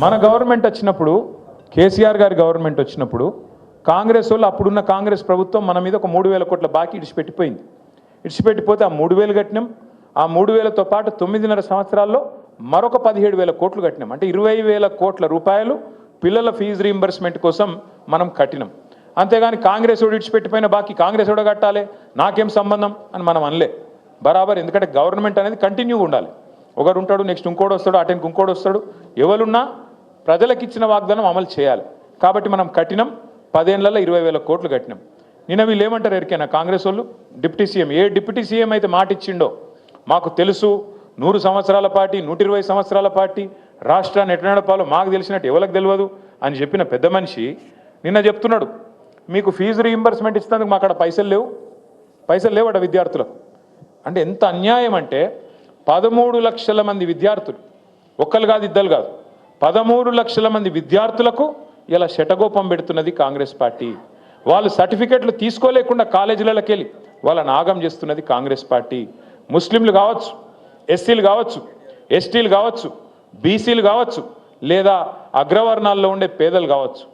మన గవర్నమెంట్ వచ్చినప్పుడు కేసీఆర్ గారి గవర్నమెంట్ వచ్చినప్పుడు కాంగ్రెస్ వాళ్ళు అప్పుడున్న కాంగ్రెస్ ప్రభుత్వం మన మీద ఒక మూడు వేల కోట్ల బాకీ ఇడిచిపెట్టిపోయింది. ఇడిచిపెట్టిపోతే ఆ మూడు వేలు కట్టినాం. ఆ మూడు వేలతో పాటు తొమ్మిదిన్నర సంవత్సరాల్లో మరొక పదిహేడు వేల కోట్లు కట్టినాం. అంటే ఇరవై వేల కోట్ల రూపాయలు పిల్లల ఫీజు రీంబర్స్మెంట్ కోసం మనం కట్టినాం. అంతేగాని కాంగ్రెస్ వాడు ఇడిచిపెట్టిపోయిన బాకీ కాంగ్రెస్ వాడు కట్టాలి. నాకేం సంబంధం అని మనం అనలే. బరాబర్ ఎందుకంటే గవర్నమెంట్ అనేది కంటిన్యూగా ఉండాలి. ఒకరు ఉంటాడు నెక్స్ట్ ఇంకోటి వస్తాడు అటెండ్కి ఇంకోటి వస్తాడు. ఎవరున్నా ప్రజలకు ఇచ్చిన వాగ్దానం అమలు చేయాలి. కాబట్టి మనం కట్టినాం పదేళ్ళలో ఇరవై వేల కోట్లు కట్టినాం. నిన్న వీళ్ళు ఏమంటారు ఎరికైనా? కాంగ్రెస్ వాళ్ళు? Deputy CM. ఏ డిప్యూటీ సీఎం అయితే మాట ఇచ్చిండో? మాకు తెలుసు నూరు సంవత్సరాల పార్టీ నూట ఇరవై సంవత్సరాల పార్టీ రాష్ట్రాన్ని ఎట్లా నడపాలో మాకు తెలిసినట్టు ఎవరికి తెలియదు అని చెప్పిన పెద్ద మనిషి నిన్న చెప్తున్నాడు. మీకు ఫీజు రీయింబర్స్మెంట్ ఇచ్చినందుకు మా అక్కడ పైసలు లేవు. పైసలు లేవట విద్యార్థులకు. అంటే ఎంత అన్యాయం అంటే పదమూడు లక్షల మంది విద్యార్థులు. ఒక్కరు కాదు ఇద్దరు కాదు. పదమూడు లక్షల మంది విద్యార్థులకు ఇలా శటగోపం పెడుతున్నది కాంగ్రెస్ పార్టీ. వాళ్ళు సర్టిఫికెట్లు తీసుకోలేకుండా కాలేజీలకి వెళ్ళి వాళ్ళని ఆగం చేస్తున్నది కాంగ్రెస్ పార్టీ. ముస్లింలు కావచ్చు ఎస్సీలు కావచ్చు ఎస్టీలు కావచ్చు బీసీలు కావచ్చు లేదా అగ్రవర్ణాల్లో ఉండే పేదలు కావచ్చు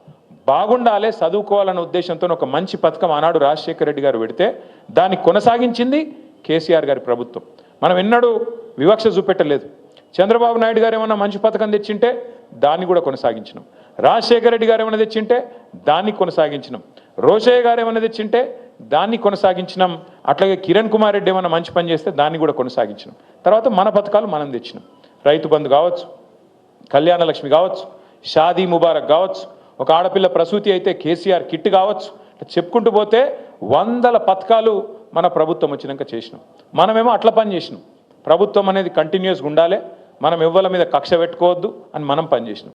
బాగుండాలే చదువుకోవాలన్న ఉద్దేశంతో ఒక మంచి పథకం ఆనాడు రాజశేఖర రెడ్డి గారు పెడితే దాన్ని కొనసాగించింది కేసీఆర్ గారి ప్రభుత్వం. మనం ఎన్నడూ వివక్ష చూపెట్టలేదు. చంద్రబాబు నాయుడు గారు ఏమన్నా మంచి పథకం తెచ్చింటే దాన్ని కూడా కొనసాగించినాం. రాజశేఖర రెడ్డి గారు ఏమైనా తెచ్చింటే దాన్ని కొనసాగించినాం. రోషయ్య గారు ఏమైనా తెచ్చింటే దాన్ని కొనసాగించినాం. అట్లాగే కిరణ్ కుమార్ రెడ్డి ఏమైనా మంచి పని చేస్తే దాన్ని కూడా కొనసాగించినాం. తర్వాత మన పథకాలు మనం తెచ్చినాం. రైతు బంధు కావచ్చు కళ్యాణ లక్ష్మి కావచ్చు షాదీ ముబారక్ కావచ్చు ఒక ఆడపిల్ల ప్రసూతి అయితే కేసీఆర్ కిట్ కావచ్చు చెప్పుకుంటూ పోతే వందల పథకాలు మన ప్రభుత్వం వచ్చినాక చేసినాం. మనమేమో అట్లా పని చేసినాం. ప్రభుత్వం అనేది కంటిన్యూస్గా ఉండాలి. మనం ఎవ్వల మీద కక్ష పెట్టుకోవద్దు అని మనం పనిచేసినాం.